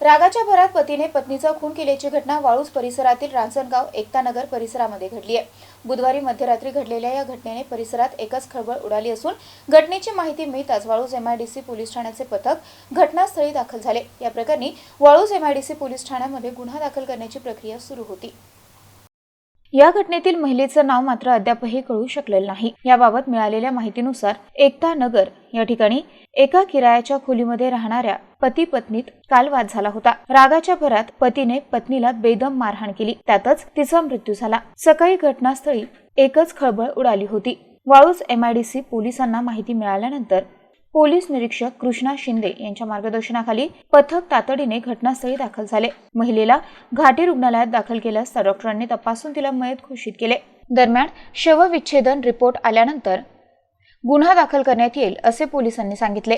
रागाच्या भरात पतीने पत्नीचा खून केल्याची घटना वाळूज परिसरातील रांजणगाव एकतानगर परिसरामध्ये घडली आहे. बुधवारी मध्यरात्री घडलेल्या या घटनेने परिसरात एकच खळबळ उडाली असून घटनेची माहिती मिळताच वाळूज एमआयडीसी पोलीस ठाण्याचे पथक घटनास्थळी दाखल झाले. या प्रकरणी वाळूज एमआयडीसी पोलीस ठाण्यामध्ये गुन्हा दाखल करण्याची प्रक्रिया सुरू होती. या घटनेतील महिलेचं नाव मात्र अद्यापही कळू शकलेलं नाही. याबाबत मिळालेल्या माहितीनुसार एकता नगर या ठिकाणी एका किरायाच्या खोलीमध्ये राहणाऱ्या पती पत्नीत काल वाद झाला होता. रागाच्या भरात पतीने पत्नीला बेदम मारहाण केली. त्यातच तिचा मृत्यू झाला. सकाळी घटनास्थळी एकच खळबळ उडाली होती. वाळूज एमआयडीसी पोलिसांना माहिती मिळाल्यानंतर पोलीस निरीक्षक कृष्णा शिंदे यांच्या मार्गदर्शनाखाली पथक तातडीने घटनास्थळी दाखल झाले. महिलेला घाटी रुग्णालयात दाखल केल्यास त्या डॉक्टरांनी तपासून तिला मयत घोषित केले. दरम्यान शवविच्छेदन रिपोर्ट आल्यानंतर गुन्हा दाखल करण्यात येईल असे पोलिसांनी सांगितले.